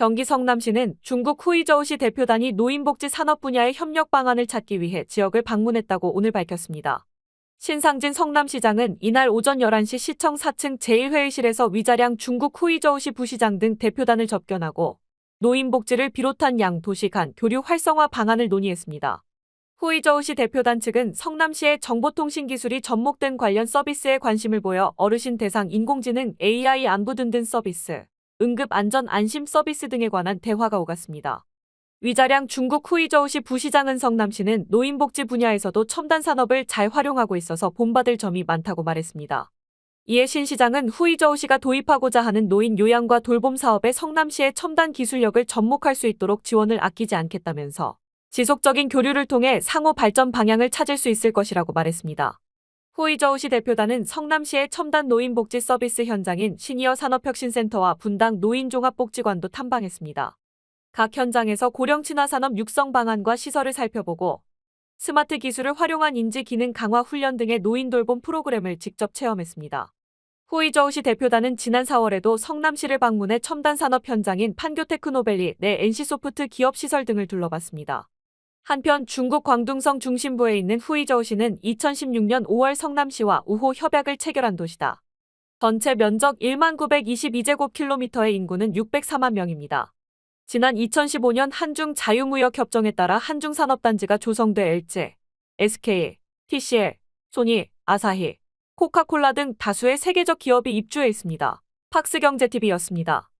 경기 성남시는 중국 후이저우시 대표단이 노인복지 산업 분야의 협력 방안을 찾기 위해 지역을 방문했다고 오늘 밝혔습니다. 신상진 성남시장은 이날 오전 11시 시청 4층 제1회의실에서 위자량 중국 후이저우시 부시장 등 대표단을 접견하고 노인복지를 비롯한 양 도시 간 교류 활성화 방안을 논의했습니다. 후이저우시 대표단 측은 성남시의 정보통신기술이 접목된 관련 서비스에 관심을 보여 어르신 대상 인공지능 AI 안부 든든 서비스, 응급 안전 안심 서비스 등에 관한 대화가 오갔습니다. 위자량 중국 후이저우시 부시장은 성남시는 노인복지 분야에서도 첨단 산업을 잘 활용하고 있어서 본받을 점이 많다고 말했습니다. 이에 신 시장은 후이저우시가 도입하고자 하는 노인 요양과 돌봄 사업에 성남시의 첨단 기술력을 접목할 수 있도록 지원을 아끼지 않겠다면서 지속적인 교류를 통해 상호 발전 방향을 찾을 수 있을 것이라고 말했습니다. 후이저우시 대표단은 성남시의 첨단 노인복지 서비스 현장인 시니어 산업혁신센터와 분당 노인종합복지관도 탐방했습니다. 각 현장에서 고령 친화 산업 육성 방안과 시설을 살펴보고 스마트 기술을 활용한 인지 기능 강화 훈련 등의 노인 돌봄 프로그램을 직접 체험했습니다. 후이저우시 대표단은 지난 4월에도 성남시를 방문해 첨단 산업 현장인 판교테크노밸리 내 NC소프트 기업 시설 등을 둘러봤습니다. 한편 중국 광둥성 중심부에 있는 후이저우시는 2016년 5월 성남시와 우호 협약을 체결한 도시다. 전체 면적 1만 922제곱킬로미터의 인구는 604만 명입니다. 지난 2015년 한중 자유무역 협정에 따라 한중 산업단지가 조성돼 LG, SK, TCL, 소니, 아사히, 코카콜라 등 다수의 세계적 기업이 입주해 있습니다. 팍스경제TV였습니다.